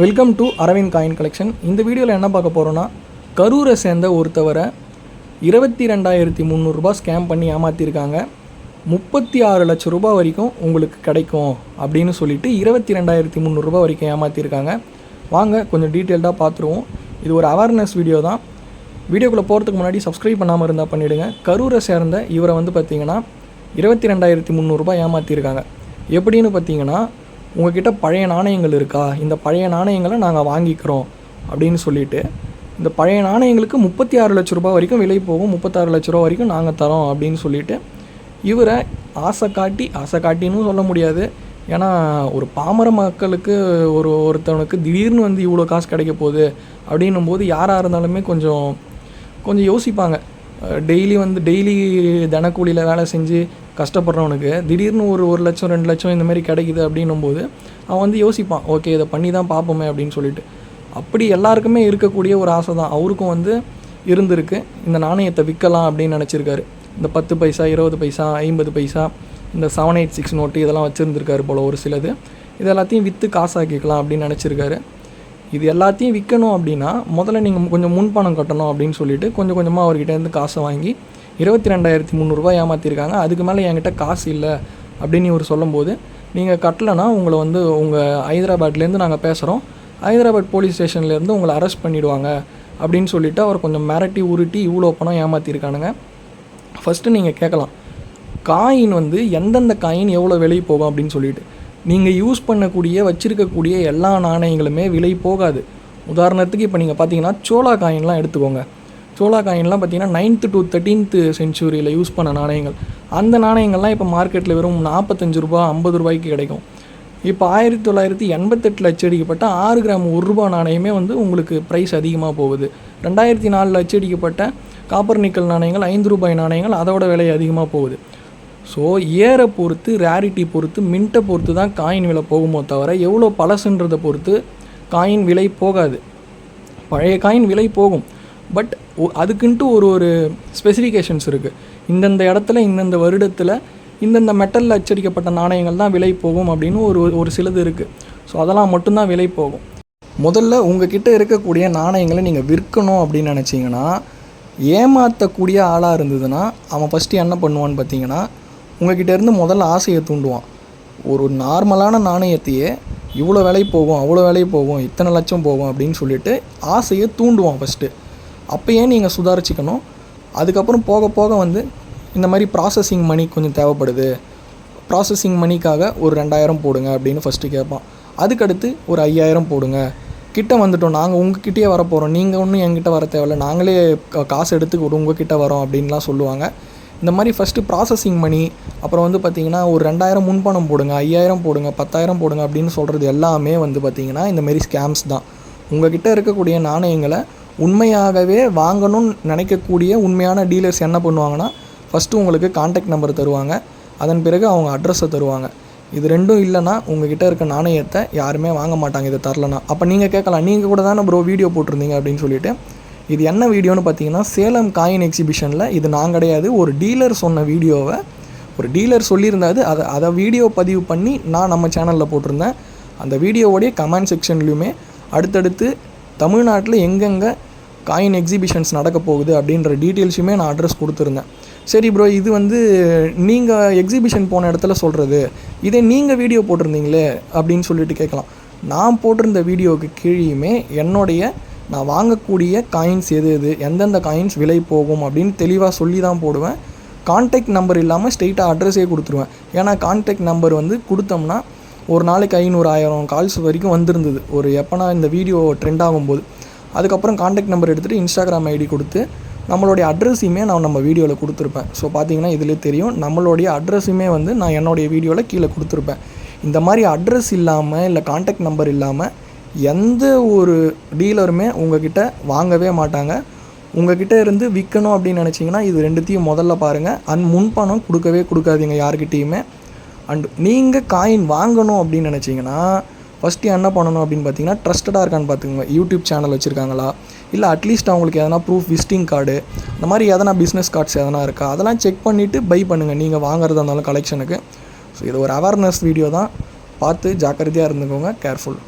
Welcome to Aravind coin collection இந்த வீடியோவில் என்ன பார்க்க போகிறோன்னா கரூரை சேர்ந்த ஒருத்தவரை இருபத்தி ரெண்டாயிரத்தி முந்நூறுரூபா ஸ்கேம் பண்ணி ஏமாற்றிருக்காங்க முப்பத்தி ஆறு லட்ச ரூபாய் வரைக்கும் உங்களுக்கு கிடைக்கும் அப்படின்னு சொல்லிட்டு இருபத்தி ரெண்டாயிரத்தி முந்நூறுரூபா வரைக்கும் ஏமாற்றிருக்காங்க வாங்க கொஞ்சம் டீட்டெயில்டாக பார்த்துருவோம். இது ஒரு அவேர்னஸ் வீடியோ தான். வீடியோக்குள்ளே போகிறதுக்கு முன்னாடி சப்ஸ்கிரைப் பண்ணாமல் இருந்தால் பண்ணிவிடுங்க கரூரை சேர்ந்த இவரை வந்து பார்த்தீங்கன்னா இருபத்தி ரெண்டாயிரத்தி முந்நூறுரூபா ஏமாற்றிருக்காங்க எப்படின்னு பார்த்தீங்கன்னா உங்ககிட்ட பழைய நாணயங்கள் இருக்கா? இந்த பழைய நாணயங்களை நாங்கள் வாங்கிக்கிறோம் அப்படின்னு சொல்லிட்டு இந்த பழைய நாணயங்களுக்கு முப்பத்தி ஆறு லட்ச ரூபா வரைக்கும் விலை போகும். முப்பத்தாறு லட்ச ரூபா வரைக்கும் நாங்கள் தரோம் அப்படின்னு சொல்லிட்டு இவரை ஆசை காட்டி ஆசை காட்டின்னு சொல்ல முடியாது. ஏன்னா ஒரு பாமர மக்களுக்கு ஒரு ஒருத்தவனுக்கு திடீர்னு வந்து இவ்வளோ காசு கிடைக்க போகுது அப்படின்னும் போது யாராக இருந்தாலுமே கொஞ்சம் கொஞ்சம் யோசிப்பாங்க. டெய்லி வந்து டெய்லி தினக்கூலியில் வேலை செஞ்சு கஷ்டப்படுறவனுக்கு திடீர்னு ஒரு ஒரு லட்சம் ரெண்டு லட்சம் இந்த மாதிரி கிடைக்குது அப்படின்னும் போது அவன் வந்து யோசிப்பான் ஓகே இதை பண்ணி தான் பார்ப்போமே அப்படின்னு சொல்லிட்டு. அப்படி எல்லாருக்குமே இருக்கக்கூடிய ஒரு ஆசை தான். அவருக்கும் வந்து இருந்திருக்கு. இந்த நாணயத்தை விற்கலாம் அப்படின்னு நினச்சிருக்காரு. இந்த பத்து பைசா இருபது பைசா ஐம்பது பைசா இந்த செவன் எயிட் சிக்ஸ் நோட்டு இதெல்லாம் வச்சுருந்துருக்காரு போல் ஒரு சிலது. இது எல்லாத்தையும் விற்று காசாக்கிக்கலாம் அப்படின்னு நினச்சிருக்காரு. இது எல்லாத்தையும் விற்கணும் அப்படின்னா முதல்ல நீங்கள் கொஞ்சம் முன்பணம் கட்டணும் அப்படின்னு சொல்லிட்டு கொஞ்சம் கொஞ்சமாக அவர்கிட்டேருந்து காசை வாங்கி இருபத்தி ரெண்டாயிரத்தி முந்நூறுரூவா ஏமாற்றிருக்காங்க அதுக்கு மேலே என்கிட்ட காசு இல்லை அப்படின்னு இவர் சொல்லும்போது நீங்கள் கட்டலைன்னா உங்களை வந்து உங்கள் ஹைதராபாத்லேருந்து நாங்கள் பேசுகிறோம் ஹைதராபாத் போலீஸ் ஸ்டேஷன்லேருந்து உங்களை அரெஸ்ட் பண்ணிவிடுவாங்க அப்படின்னு சொல்லிவிட்டு அவர் கொஞ்சம் மிரட்டி உருட்டி இவ்வளோ பணம் ஏமாற்றிருக்கானுங்க ஃபஸ்ட்டு நீங்கள் கேட்கலாம் காயின் வந்து எந்தெந்த காயின் எவ்வளோ வெளியே போகும்? அப்படின்னு சொல்லிட்டு. நீங்கள் யூஸ் பண்ணக்கூடிய வச்சுருக்கக்கூடிய எல்லா நாணயங்களுமே விலை போகாது. உதாரணத்துக்கு இப்போ நீங்கள் பார்த்தீங்கன்னா சோலா காயின்லாம் எடுத்துக்கோங்க. சோலா காயின்லாம் பார்த்தீங்கன்னா நைன்த்து டு தேர்ட்டீன்த்து செஞ்சுரியில் யூஸ் பண்ண நாணயங்கள். அந்த நாணயங்கள்லாம் இப்போ மார்க்கெட்டில் வெறும் நாற்பத்தஞ்சு ரூபா ஐம்பது ரூபாய்க்கு கிடைக்கும். இப்போ ஆயிரத்தி தொள்ளாயிரத்தி எண்பத்தெட்டில் அச்சடிக்கப்பட்ட ஆறு கிராம் ஒரு ரூபா நாணயமே வந்து உங்களுக்கு ப்ரைஸ் அதிகமாக போகுது. ரெண்டாயிரத்தி நாலில் அச்சடிக்கப்பட்ட காப்பர் நிக்கல் நாணயங்கள் ஐந்து ரூபாய் நாணயங்கள் அதோட விலை அதிகமாக போகுது. ஸோ ஏரை பொறுத்து ரேரிட்டி பொறுத்து மின்ட்டை பொறுத்து தான் காயின் விலை போகுமோ தவிர எவ்வளோ பழசுன்றதை பொறுத்து காயின் விலை போகாது. பழைய காயின் விலை போகும். பட் அதுக்குன்ட்டு ஒரு ஒரு ஸ்பெசிஃபிகேஷன்ஸ் இருக்குது இந்தந்த இடத்துல இந்தந்த வருடத்தில் இந்தந்த மெட்டலில் அச்சடிக்கப்பட்ட நாணயங்கள் தான் விலை போகும் அப்படின்னு ஒரு ஒரு சிலது இருக்குது ஸோ அதெல்லாம் மட்டும்தான் விலை போகும். முதல்ல உங்ககிட்ட இருக்கக்கூடிய நாணயங்களை நீங்கள் விற்கணும் அப்படின்னு நினச்சிங்கன்னா ஏமாற்றக்கூடிய ஆளாக இருந்ததுன்னா அவன் ஃபஸ்ட்டு என்ன பண்ணுவான்னு பார்த்தீங்கன்னா உங்ககிட்ட இருந்து முதல்ல ஆசையை தூண்டுவான். ஒரு நார்மலான நாணயத்தையே இவ்வளோ விலை போகும் அவ்வளோ வேலைக்கு போகும் இத்தனை லட்சம் போகும் அப்படின்னு சொல்லிட்டு ஆசையை தூண்டுவான் ஃபஸ்ட்டு அப்போயே நீங்கள் சுதாரிச்சிக்கணும். அதுக்கப்புறம் போக போக வந்து இந்த மாதிரி ப்ராசஸிங் மணி கொஞ்சம் தேவைப்படுது. ப்ராசஸிங் மணிக்காக ஒரு ரெண்டாயிரம் போடுங்க அப்படின்னு ஃபஸ்ட்டு கேட்பான். அதுக்கடுத்து ஒரு ஐயாயிரம் போடுங்க. கிட்ட வந்துட்டோம் நாங்கள் உங்ககிட்டயே வர போகிறோம் நீங்கள் ஒன்றும் எங்கிட்ட வர தேவையில்ல. நாங்களே கா- காசு எடுத்து உங்ககிட்ட வரோம் அப்படின்லாம் சொல்லுவாங்க. இந்த மாதிரி ஃபஸ்ட்டு ப்ராசஸிங் மணி அப்புறம் வந்து பார்த்தீங்கன்னா ஒரு ரெண்டாயிரம் முன்பணம் போடுங்க ஐயாயிரம் போடுங்க பத்தாயிரம் போடுங்க அப்படின்னு சொல்கிறது எல்லாமே வந்து பார்த்தீங்கன்னா இந்தமாரி ஸ்கேம்ஸ் தான். உங்ககிட்ட இருக்கக்கூடிய நாணயங்களை உண்மையாகவே வாங்கணும்னு நினைக்கக்கூடிய உண்மையான டீலர்ஸ் என்ன பண்ணுவாங்கன்னா ஃபஸ்ட்டு உங்களுக்கு காண்டாக்ட் நம்பர் தருவாங்க. அதன் பிறகு அவங்க அட்ரஸை தருவாங்க. இது ரெண்டும் இல்லைன்னா உங்ககிட்ட இருக்க நாணயத்தை யாருமே வாங்க மாட்டாங்க இதை தரலனா அப்போ நீங்கள் கேட்கலாம் நீங்கள் கூட தானே ப்ரோ வீடியோ போட்டிருந்தீங்க அப்படின்னு சொல்லிட்டு இது என்ன வீடியோன்னு பார்த்தீங்கன்னா சேலம் காயின் எக்ஸிபிஷனில் இது நான் கிடையாது ஒரு டீலர் சொன்ன வீடியோவை ஒரு டீலர் சொல்லியிருந்தாது அதை அதை வீடியோ பதிவு பண்ணி நான் நம்ம சேனலில் போட்டிருந்தேன். அந்த வீடியோவோடைய கமெண்ட் செக்ஷன்லையுமே அடுத்தடுத்து தமிழ்நாட்டில் எங்கெங்கே காயின் எக்ஸிபிஷன்ஸ் நடக்க போகுது அப்படின்ற டீட்டெயில்ஸுமே நான் அட்ரஸ் கொடுத்துருந்தேன். சரி ப்ரோ இது வந்து நீங்கள் எக்ஸிபிஷன் போன இடத்துல சொல்கிறது இதே நீங்கள் வீடியோ போட்டிருந்தீங்களே அப்படின்னு சொல்லிட்டு கேட்கலாம். நான் போட்டிருந்த வீடியோவுக்கு கீழேயுமே என்னுடைய நான் வாங்கக்கூடிய காயின்ஸ் எது எது எந்தெந்த காயின்ஸ் விலை போகும் அப்படின்னு தெளிவாக சொல்லி தான் போடுவேன் கான்டாக்ட் நம்பர் இல்லாமல் ஸ்ட்ரெயிட்டாக அட்ரஸே கொடுத்துருவேன். ஏன்னா கான்டாக்ட் நம்பர் வந்து கொடுத்தோம்னா ஒரு நாளைக்கு ஐநூறு ஆயிரம் கால்ஸ் வரைக்கும் வந்திருந்தது. ஒரு எப்போனா இந்த வீடியோ ட்ரெண்ட் ஆகும்போது. அதுக்கப்புறம் கான்டாக்ட் நம்பர் எடுத்துகிட்டு இன்ஸ்டாகிராம் ஐடி கொடுத்து நம்மளுடைய அட்ரஸையுமே நான் நம்ம வீடியோவில் கொடுத்துருப்பேன். ஸோ பார்த்தீங்கன்னா இதிலே தெரியும். நம்மளுடைய அட்ரஸுமே வந்து நான் என்னுடைய வீடியோவில் கீழே கொடுத்துருப்பேன். இந்த மாதிரி அட்ரஸ் இல்லாமல் இல்லை கான்டாக்ட் நம்பர் இல்லாமல் எந்த ஒரு டீலருமே உங்ககிட்ட வாங்கவே மாட்டாங்க. உங்ககிட்ட இருந்து விற்கணும் அப்படின்னு நினச்சிங்கன்னா இது ரெண்டுத்தையும் முதல்ல பாருங்கள் அண்ட் முன்பணம் கொடுக்கவே கொடுக்காதீங்க யாருக்கிட்டேயுமே அண்ட் நீங்கள் காயின் வாங்கணும் அப்படின்னு நினச்சிங்கன்னா ஃபஸ்ட்டு என்ன பண்ணணும் அப்படின்னு பார்த்தீங்கன்னா ட்ரஸ்டடாக இருக்கான்னு பார்த்துக்கோங்க யூடியூப் சேனல் வச்சுருக்காங்களா? இல்லை அட்லீஸ்ட் அவங்களுக்கு எதனா ப்ரூஃப் விசிட்டிங் கார்டு இந்த மாதிரி எதனா பிஸ்னஸ் கார்ட்ஸ் எதனா இருக்கா? அதெல்லாம் செக் பண்ணிவிட்டு பை பண்ணுங்கள் நீங்கள் வாங்குறதா இருந்தாலும் கலெக்ஷனுக்கு ஸோ இது ஒரு அவேர்னஸ் வீடியோ தான். பார்த்து ஜாக்கிரதையாக இருந்துக்கோங்க. கேர்ஃபுல்